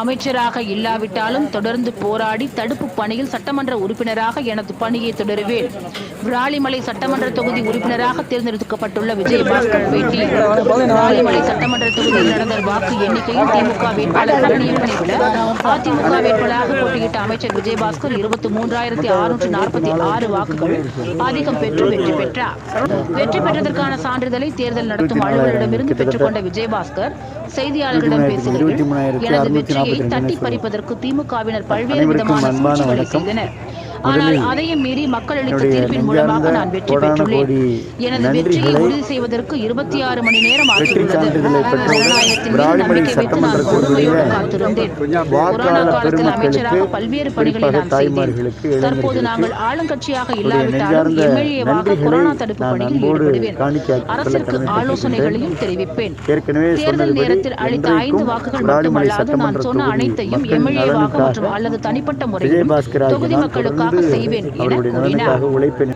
அமைச்சராக இல்லாவிட்டாலும் தொடர்ந்து போராடி தடுப்பு பணியில் சட்டமன்ற உறுப்பினராக எனது பணியை தொடருவேன். விராலிமலை சட்டமன்ற தொகுதி உறுப்பினராக தேர்ந்தெடுக்கப்பட்டுள்ள விஜயபாஸ்கர் பேட்டி. விராலிமலை சட்டமன்ற தொகுதியில் நடந்த வாக்கு எண்ணிக்கையில் திமுக வேட்பாளர் பழனியப்பனை விட அதிமுக வேட்பாளராக போட்டியிட்ட அமைச்சர் விஜயபாஸ்கர் இருபத்தி மூன்றாயிரத்தி அறுநூற்று நாற்பத்தி ஆறு வாக்குகள் அதிகம் பெற்று வெற்றி பெற்றார். வெற்றி பெற்றதற்கான சான்றிதழை தேர்தல் நடத்தும் அலுவலரிடமிருந்து பெற்றுக்கொண்ட விஜயபாஸ்கர் செய்தியாளர்களிடம் பேசுகையில் எனது வெற்றி தட்டி பறிப்பதற்கு திமுகவினர் பல்வேறு விதமான சூழ்ச்சிகளை வணக்கம். செய்தனர் ஆனால் அதையும் மீறி மக்கள் அளித்த தீர்ப்பின் மூலமாக நான் வெற்றி பெற்றுள்ளேன். எனது வெற்றியை உறுதி செய்வதற்கு இருபத்தி ஆறு மணி நேரம் ஆகியுள்ளது. சான்றிதழை பெற்றவுடன் ஜனநாயகத்தின் மீது விராலிமலை நம்பிக்கை வைத்து நான் சட்டமன்ற பொறுமையோடு தொகுதியிலே காத்திருந்தேன். கொரோனா காலத்தில் அமைச்சராக பல்வேறு பணிகளை நான் செய்தேன். தற்போது நாங்கள் ஆளுங்கட்சியாக இல்லாவிட்டாலும் எம்எல்ஏவாக கொரோனா தடுப்பு பணியில் ஈடுபடுவேன். அரசிற்கு. ஆலோசனைகளையும் தெரிவிப்பேன். தேர்தல் நேரத்தில் அளித்த ஐந்து வாக்குகள் மட்டுமல்லாது நான் சொன்ன அனைத்தையும் எம்எல்ஏவாக மற்றும் அல்லது தனிப்பட்ட ஆகிய தொகுதி நான் என அவருடைய நலனுக்காக உழைப்பேன்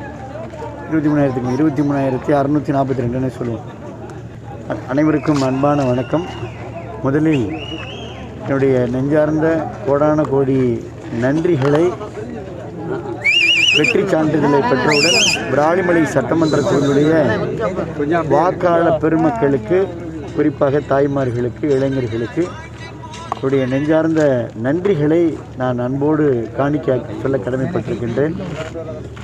இருபத்தி மூணாயிரத்துக்கு இருபத்தி மூணாயிரத்தி அறுநூற்றி நாற்பத்தி ரெண்டுன்னு சொல்லுவோம். அனைவருக்கும் அன்பான வணக்கம். முதலில் என்னுடைய நெஞ்சார்ந்த கோடான கோடி நன்றிகளை வெற்றி சான்றிதழை பெற்றவுடன் விராலிமலை சட்டமன்ற தொகுதியுடைய வாக்காளர் பெருமக்களுக்கு குறிப்பாக தாய்மார்களுக்கு இளைஞர்களுக்கு என்னுடைய நெஞ்சார்ந்த நன்றிகளை நான் அன்போடு காணிக்க சொல்ல கடமைப்பட்டிருக்கின்றேன்.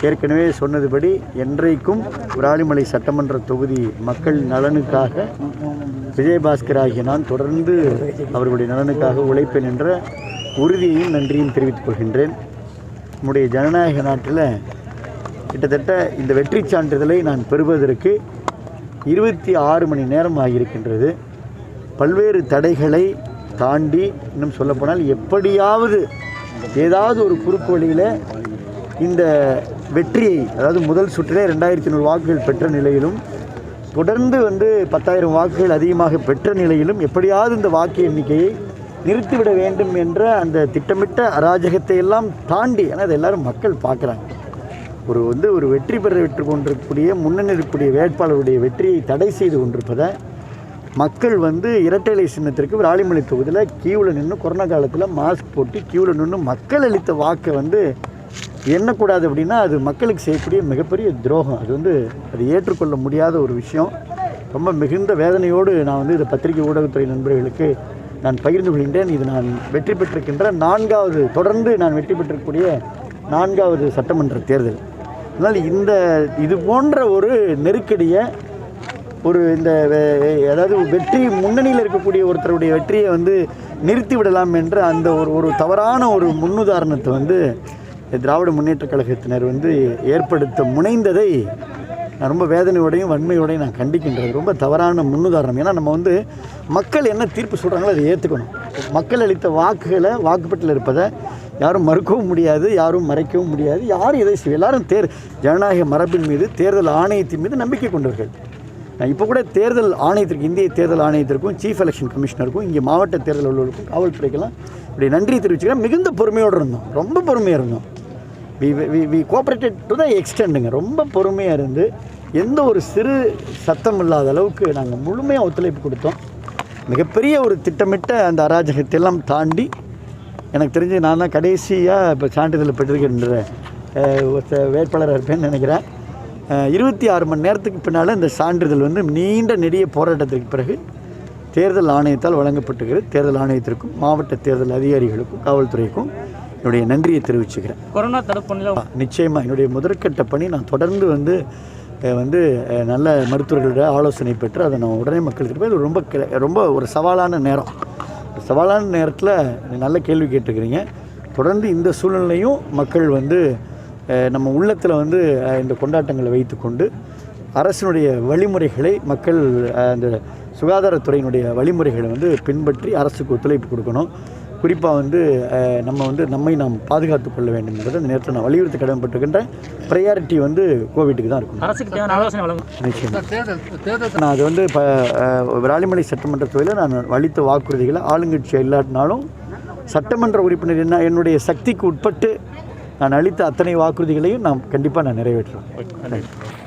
ஏற்கனவே சொன்னதுபடி என்றைக்கும் விராலிமலை சட்டமன்ற தொகுதி மக்கள் நலனுக்காக விஜயபாஸ்கர் ஆகிய நான் தொடர்ந்து அவர்களுடைய நலனுக்காக உழைப்பேன் என்ற உறுதியையும் நன்றியும் தெரிவித்துக் கொள்கின்றேன். நம்முடைய ஜனநாயக நாட்டில் கிட்டத்தட்ட இந்த வெற்றி சான்றிதழை நான் பெறுவதற்கு இருபத்தி ஆறு மணி நேரம் ஆகியிருக்கின்றது. பல்வேறு தடைகளை தாண்டி இன்னும் சொல்லப்போனால் எப்படியாவது ஏதாவது ஒரு குறுக்கு வழியில் இந்த வெற்றியை அதாவது முதல் சுற்றிலே ரெண்டாயிரத்தி நூறு வாக்குகள் பெற்ற நிலையிலும் தொடர்ந்து வந்து பத்தாயிரம் வாக்குகள் அதிகமாக பெற்ற நிலையிலும் எப்படியாவது இந்த வாக்கு எண்ணிக்கையை நிறுத்திவிட வேண்டும் என்ற அந்த திட்டமிட்ட அராஜகத்தை எல்லாம் தாண்டி ஏன்னா அதை எல்லாரும் மக்கள் பார்க்குறாங்க. ஒரு வந்து ஒரு வெற்றி பெற வெற்றி கொண்டிருக்கக்கூடிய முன்னணி இருக்கக்கூடிய வேட்பாளருடைய வெற்றியை தடை செய்து கொண்டிருப்பதை மக்கள் வந்து இரட்டைலை சின்னத்திற்கு விராலிமலை தொகுதியில் கியூவில் நின்று கொரோனா காலத்தில் மாஸ்க் போட்டு கியூவில் நின்று மக்கள் அளித்த வாக்கை வந்து எண்ணக்கூடாது அப்படின்னா அது மக்களுக்கு செய்யக்கூடிய மிகப்பெரிய துரோகம். அது வந்து அது ஏற்றுக்கொள்ள முடியாத ஒரு விஷயம். ரொம்ப மிகுந்த வேதனையோடு நான் வந்து இதை பத்திரிகை ஊடகத்துறை நண்பர்களுக்கு நான் பகிர்ந்து கொள்கின்றேன். இது நான் வெற்றி பெற்றிருக்கின்ற நான்காவது தொடர்ந்து நான் வெற்றி பெற்றிருக்கக்கூடிய நான்காவது சட்டமன்ற தேர்தல். அதனால் இந்த இது போன்ற ஒரு நெருக்கடியை ஒரு இந்த வே- அதாவது வெற்றி முன்னணியில் இருக்கக்கூடிய ஒருத்தருடைய வெற்றியை வந்து நிறுத்தி விடலாம் என்ற அந்த ஒரு ஒரு தவறான ஒரு முன்னுதாரணத்தை வந்து திராவிட முன்னேற்றக் கழகத்தினர் வந்து ஏற்படுத்த முனைந்ததை நான் ரொம்ப வேதனையோடையும் வன்மையோடையும் நான் கண்டிக்கின்றது. ரொம்ப தவறான முன்னுதாரணம். ஏன்னா நம்ம வந்து மக்கள் என்ன தீர்ப்பு சொல்கிறாங்களோ அதை ஏற்றுக்கணும் மக்கள் அளித்த வாக்குகளை வாக்குப்பட்டில் இருப்பதை யாரும் மறுக்கவும் முடியாது யாரும் மறைக்கவும் முடியாது. யாரும் எதை செய்ய எல்லாரும் தேர் ஜனநாயக மரபின் மீது தேர்தல் ஆணையத்தின் மீது நம்பிக்கை கொண்டவர்கள். இப்போ கூட தேர்தல் ஆணையத்திற்கு இந்திய தேர்தல் ஆணையத்திற்கும் சீஃப் எலெக்ஷன் கமிஷனருக்கும் இங்கே மாவட்ட தேர்தல் அலுவலருக்கும் காவல்துறைக்கெல்லாம் இப்படி நன்றி தெரிவிச்சுக்கிறேன். மிகுந்த பொறுமையோடு இருந்தோம். ரொம்ப பொறுமையாக இருந்தோம். We we we cooperated to the எக்ஸ்டெண்டுங்க ரொம்ப பொறுமையாக இருந்து எந்த ஒரு சிறு சத்தம் இல்லாத அளவுக்கு நாங்கள் முழுமையாக ஒத்துழைப்பு கொடுத்தோம். மிகப்பெரிய ஒரு திட்டமிட்ட அந்த அராஜகத்தை எல்லாம் தாண்டி எனக்கு தெரிஞ்சு நான் தான் கடைசியாக இப்போ சான்றிதழ் பெற்றிருக்கின்ற ஒருத்த வேட்பாளராக இருப்பேன்னு நினைக்கிறேன். இருபத்தி ஆறு மணி நேரத்துக்கு பின்னால் இந்த சான்றிதழ் வந்து நீண்ட நெடிய போராட்டத்திற்கு பிறகு தேர்தல் ஆணையத்தால் வழங்கப்பட்டுகிறது. தேர்தல் ஆணையத்திற்கும் மாவட்ட தேர்தல் அதிகாரிகளுக்கும் காவல்துறைக்கும் என்னுடைய நன்றியை தெரிவிச்சுக்கிறேன். கொரோனா தடுப்பணியில் நிச்சயமாக என்னுடைய முதற்கட்ட பணி நான் தொடர்ந்து வந்து வந்து நல்ல மருத்துவர்களோட ஆலோசனை பெற்று அதை நான் உடனே மக்களுக்கு போய் ரொம்ப ரொம்ப ஒரு சவாலான நேரம். சவாலான நேரத்தில் நல்ல கேள்வி கேட்டுக்கிறீங்க. தொடர்ந்து இந்த சூழ்நிலையும் மக்கள் வந்து நம்ம உள்ளத்தில் வந்து இந்த கொண்டாட்டங்களை வைத்துக்கொண்டு அரசினுடைய வழிமுறைகளை மக்கள் அந்த சுகாதாரத்துறையினுடைய வழிமுறைகளை வந்து பின்பற்றி அரசுக்கு ஒத்துழைப்பு கொடுக்கணும். குறிப்பாக வந்து நம்ம வந்து நம்மை நாம் பாதுகாத்து கொள்ள வேண்டும் என்பதை இந்த நேரத்தில் நான் வலியுறுத்தி கடமைப்பட்டிருக்கின்ற ப்ரையாரிட்டி வந்து கோவிட்டுக்கு தான் இருக்கும் அரசுக்கு நிச்சயம். நான் அது வந்து இப்போ விராலிமலை சட்டமன்ற தொகுதியில் நான் அளித்த வாக்குறுதிகளை ஆளுங்கட்சியாக இல்லாட்டினாலும் சட்டமன்ற உறுப்பினர் என்ன என்னுடைய சக்திக்கு உட்பட்டு நான் அளித்த அத்தனை வாக்குறுதிகளையும் நான் கண்டிப்பாக நான் நிறைவேற்றுவேன்